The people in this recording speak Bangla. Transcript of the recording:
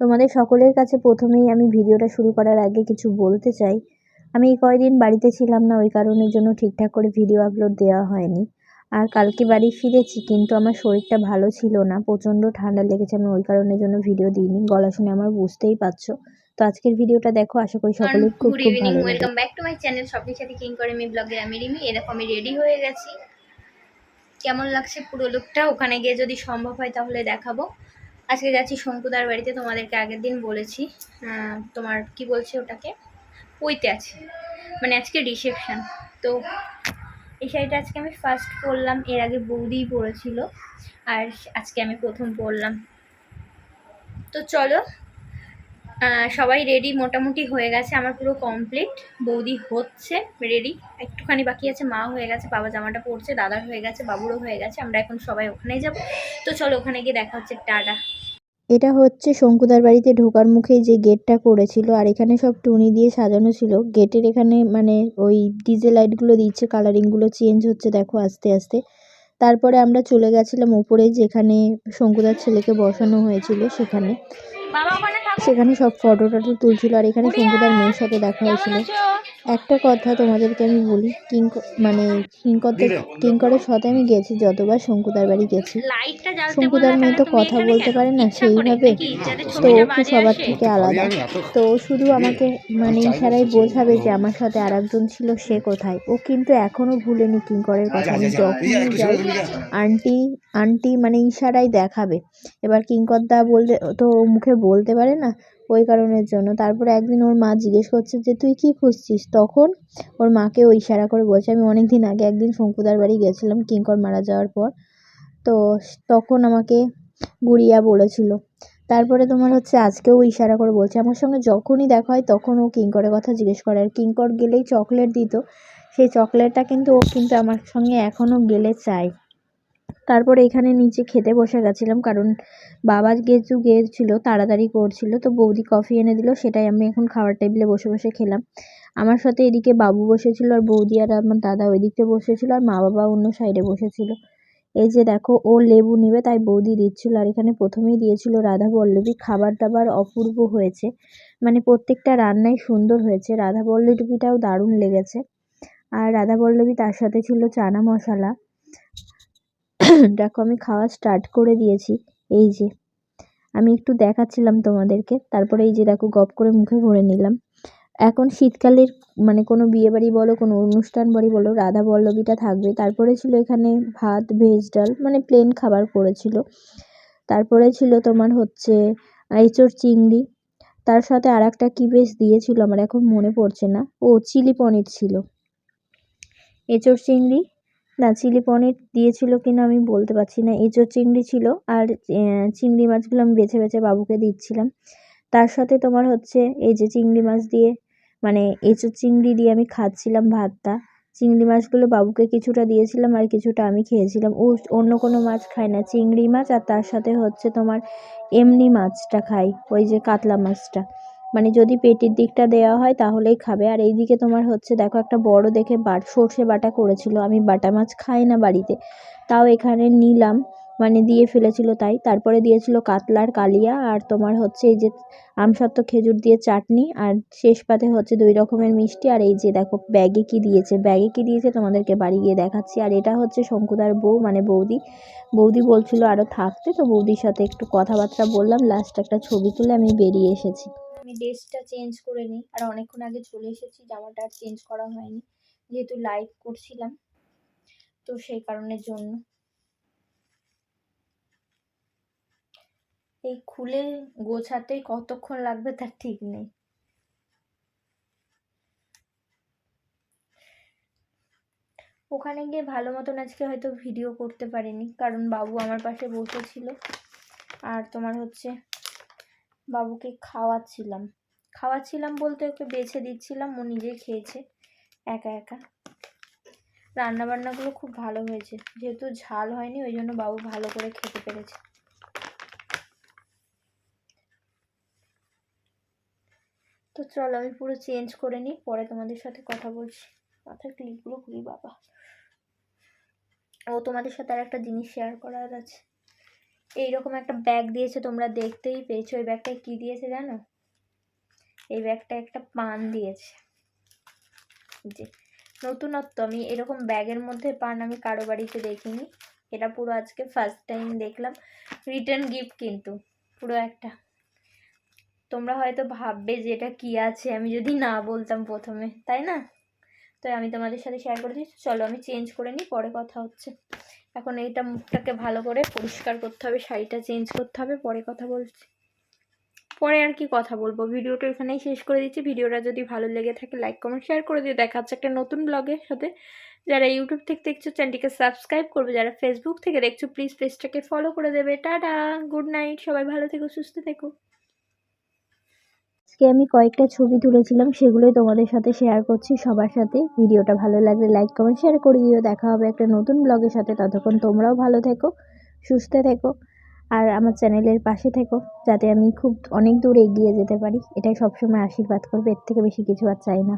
তোমাদের সকলের কাছে প্রথমেই আমি ভিডিওটা শুরু করার আগে কিছু বলতে চাই। আমি এই কয়দিন বাড়িতে ছিলাম না ওই কারণের জন্য ঠিকঠাক করে ভিডিও আপলোড দেওয়া হয়নি। আর কালকে বাড়ি ফিরেছি কিন্তু আমার শরীরটা ভালো ছিল না প্রচণ্ড ঠান্ডা লেগেছে আমি ওই কারণের জন্য ভিডিও দিইনি। গলা শুনে আমার বুঝতেই পারছ। তো আজকের ভিডিওটা দেখো আশা করি সকলের খুব গুড খুব ইভিনিং ভালো welcome back to my channel সবই সাথে কিং করে আমি ব্লগে আমি রিমি এরকম আমি রেডি হয়ে গেছি। কেমন লাগছে পুরো লুকটা ওখানে গিয়ে যদি সম্ভব হয় তাহলে দেখাবো। আজকে যাচ্ছি শঙ্কুদার বাড়িতে, তোমাদেরকে আগের দিন বলেছি। তোমার কি বলছে ওটাকে? পইতে আছে। মানে আজকে রিসেপশান তো এই শাড়িটা আজকে আমি ফার্স্ট পরলাম, এর আগে বৌদিই পরেছিল, আর আজকে আমি প্রথম পরলাম। তো চলো সবাই রেডি মোটামুটি হয়ে গেছে আমার পুরো কমপ্লিট বৌদি হচ্ছে রেডি একটুখানি বাকি আছে মা হয়ে গেছে বাবা জামাটা পরছে দাদার হয়ে গেছে বাবুরও হয়ে গেছে আমরা এখন সবাই ওখানেই যাব। তো চলো ওখানে গিয়ে দেখা হচ্ছে টাটা। এটা হচ্ছে শঙ্কুদার বাড়িতে ঢোকার মুখে যে গেটটা করেছিল আর এখানে সব টুনি দিয়ে সাজানো ছিল। গেটের এখানে মানে ওই ডিজে লাইটগুলো দিচ্ছে কালারিংগুলো চেঞ্জ হচ্ছে দেখো আস্তে আস্তে। তারপরে আমরা চলে গেছিলাম উপরে যেখানে শঙ্কুদার ছেলেকে বসানো হয়েছিল সেখানে। বাবা সেখানে সব ফটো টটো তুলছিল আর এখানে শঙ্কুদার মেয়ের সাথে দেখা হয়েছিল। একটা কথা তোমাদেরকে আমি বলি কিং মানে কিঙ্কর কিঙ্করের সাথে আমি গেছি যতবার শঙ্কুদার বাড়ি গেছি। শঙ্কুদার মেয়ে তো কথা বলতে পারে না সেইভাবে তো ও সবার থেকে আলাদা। তো ও শুধু আমাকে মানে ইশারায় বোঝাবে যে আমার সাথে আর একজন ছিল সে কোথায়? ও কিন্তু এখনও ভুলেনি কিঙ্করের কথা। আমি যখনই যাই আন্টি আন্টি মানে ইশারায় দেখাবে। এবার কিঙ্কর দা বললে তো ও মুখে বলতে পারে না ওই কারণের জন্য। তারপরে একদিন ওর মা জিজ্ঞেস করছে যে, তুই কি খুঁজছিস? তখন ওর মাকে ওই ইশারা করে বলছে, আমি অনেক দিন আগে একদিন শঙ্কুদার বাড়ি গেছিলাম কিঙ্কর মারা যাওয়ার পর। তো তখন আমাকে গুড়িয়া বলেছিল। তারপরে তোমার হচ্ছে আজকেও ইশারা করে বলছে। আমার সঙ্গে যখনই দেখা হয় তখন ও কিঙ্করের কথা জিজ্ঞেস করে। আর কিঙ্কর গেলেই চকলেট দিত। সেই চকলেটটা কিন্তু ও কিন্তু আমার সঙ্গে এখনও গেলে চায়। তারপরে এখানে নিচে খেতে বসে গেছিলাম, কারণ বাবা গেছু গিয়েছিল তাড়াতাড়ি করছিল, তো বৌদি কফি এনে দিল, সেটাই আমি এখন খাওয়ার টেবিলে বসে বসে খেলাম। আমার সাথে এদিকে বাবু বসেছিল আর বৌদি আর আমার দাদা ওই দিকতে বসেছিল আর মা বাবা অন্য সাইডে বসেছিল। এই যে দেখো, ও লেবু নেবে, তাই বৌদি দিচ্ছিল আর এখানে প্রথমেই দিয়েছিল রাধা পল্লবী খাবার দাবার অপূর্ব হয়েছে মানে প্রত্যেকটা রান্নাই সুন্দর হয়েছে রাধা পল্লবীটাও দারুণ লেগেছে। আর রাধা পল্লবী তার সাথে ছিল চানা মশলা দেখো, আমি খাওয়া স্টার্ট করে দিয়েছি। এই যে, আমি একটু দেখাচ্ছিলাম তোমাদেরকে। তারপরে এই যে, দেখো, গপ করে মুখে ভরে নিলাম। এখন শীতকালের মানে কোনো বিয়ে বাড়ি বলো, কোনো অনুষ্ঠান বাড়ি বলো, রাধা পল্লবীটা থাকবে। তারপরে ছিল এখানে ভাত, ভেজ ডাল মানে প্লেন খাবার করেছিল। তারপরে ছিল তোমার হচ্ছে এঁচোড় চিংড়ি। তার সাথে আর একটা কী বেশ দিয়েছিল, আমার এখন মনে পড়ছে না। ও, চিলি পনির ছিল। এঁচোড় চিংড়ি না, চিলি পনির দিয়েছিল কিনা আমি বলতে পারছি না। এঁচোড় চিংড়ি ছিল আর চিংড়ি মাছগুলো আমি বেছে বেছে বাবুকে দিচ্ছিলাম। তার সাথে তোমার হচ্ছে এই যে চিংড়ি মাছ দিয়ে মানে এঁচোড় চিংড়ি দিয়ে আমি খাচ্ছিলাম ভাতটা, চিংড়ি মাছগুলো বাবুকে কিছুটা দিয়েছিলাম আর কিছুটা আমি খেয়েছিলাম। ও অন্য কোনো মাছ খায় না, চিংড়ি মাছ আর তার সাথে হচ্ছে তোমার এমনি মাছটা খাই ওই যে কাতলা মাছটা। মানে যদি পেটির দিকটা দেওয়া হয় তাহলেই খাবে। আর এই দিকে তোমার হচ্ছে, দেখো একটা বড় দেখে বাট, সর্ষে বাটা করেছিল। আমি বাটা মাছ খাই না বাড়িতে। তাও এখানে নিলাম। মানে দিয়ে ফেলেছিল তাই। তারপরে দিয়েছিল কাতলার কালিয়া। আর তোমার হচ্ছে এই যে আমসত্ত্ব খেজুর দিয়ে চাটনি। আর শেষ পাতে হচ্ছে দুই রকমের মিষ্টি। আর এই যে দেখো, ব্যাগে কি দিয়েছে? ব্যাগে কি দিয়েছে তোমাদেরকে বাড়ি গিয়ে দেখাচ্ছি। আর এটা হচ্ছে শঙ্কুদার বউ মানে বৌদি। বৌদি বলছিল আরও থাকতে। তো বৌদির সাথে একটু কথাবার্তা বললাম। লাস্ট একটা ছবি তুলে আমি বেরিয়ে এসেছি। আমি ড্রেসটা চেঞ্জ করে নিই। আর অনেকক্ষণ আগে চলে এসেছি, জামাটা আর চেঞ্জ করা হয়নি। যেহেতু লাইভ করছিলাম, তো সেই কারণের জন্য। এই খুলে গোছাতে কতক্ষণ লাগবে তার ঠিক নেই। ওখানে গিয়ে ভালো মতন আজকে হয়তো ভিডিও করতে পারিনি, কারণ বাবু আমার পাশে বসেছিল। আর তোমার হচ্ছে বাবুকে খাওয়াচ্ছিলাম। খাওয়াচ্ছিলাম বলতে ওকে বেছে দিচ্ছিলাম, ও নিজে খেয়েছে, একা একা। রান্নাবান্নাগুলো খুব ভালো হয়েছে, যেহেতু ঝাল হয়নি, ওই জন্য বাবু ভালো করে খেতে পেরেছে। তো চলো আমি পুরো চেঞ্জ করে নিই, পরে তোমাদের সাথে কথা বলছি। মাথার ক্লিপগুলো খুলি বাবা। ও তোমাদের সাথে আর একটা জিনিস শেয়ার করার আছে। এইরকম একটা ব্যাগ দিয়েছে, তোমরা দেখতেই পেয়েছ। এই ব্যাগটায় কী দিয়েছে জানো? এই ব্যাগটা একটা পান দিয়েছে। যে, নতুনত্ব, আমি এরকম ব্যাগের মধ্যে পান আমি কারও বাড়িতে দেখিনি। এটা পুরো আজকে ফার্স্ট টাইম দেখলাম। রিটার্ন গিফট কিন্তু, পুরো একটা। তোমরা হয়তো ভাববে যে এটা কী আছে, আমি যদি না বলতাম প্রথমে, তাই না? তো আমি তোমাদের সাথে শেয়ার করে দিচ্ছি। চলো, আমি চেঞ্জ করে নিই, পরে কথা হচ্ছে। এখন এইটা মুখটাকে ভালো করে পরিষ্কার করতে হবে, শাড়িটা চেঞ্জ করতে হবে, পরে কথা বলছি। পরে আর কি কথা বলব? ভিডিওটা এখানেই শেষ করে দিচ্ছি। ভিডিওটা যদি ভালো লেগে থাকে লাইক কমেন্ট শেয়ার করে দিও। দেখা হচ্ছে একটা নতুন ব্লগের সাথে। যারা ইউটিউব থেকে দেখছ চ্যানেলটিকে সাবস্ক্রাইব করবে। যারা ফেসবুক থেকে দেখছ প্লিজ পেজটাকে ফলো করে দেবে। টাটা গুড নাইট সবাই ভালো থেকো, সুস্থ থেকো। আজকে আমি কয়েকটা ছবি তুলেছিলাম, সেগুলোই তোমাদের সাথে শেয়ার করছি। সবার সাথে ভিডিওটা ভালো লাগলে লাইক কমেন্ট শেয়ার করে দিও। দেখা হবে একটা নতুন ব্লগের সাথে। ততক্ষণ তোমরাও ভালো থেকো, সুস্থ থেকো, আর আমার চ্যানেলের পাশে থেকো, যাতে আমি খুব অনেক দূর এগিয়ে যেতে পারি। এটাই সবসময় আশীর্বাদ করবে, এর থেকে বেশি কিছু আর চাই না।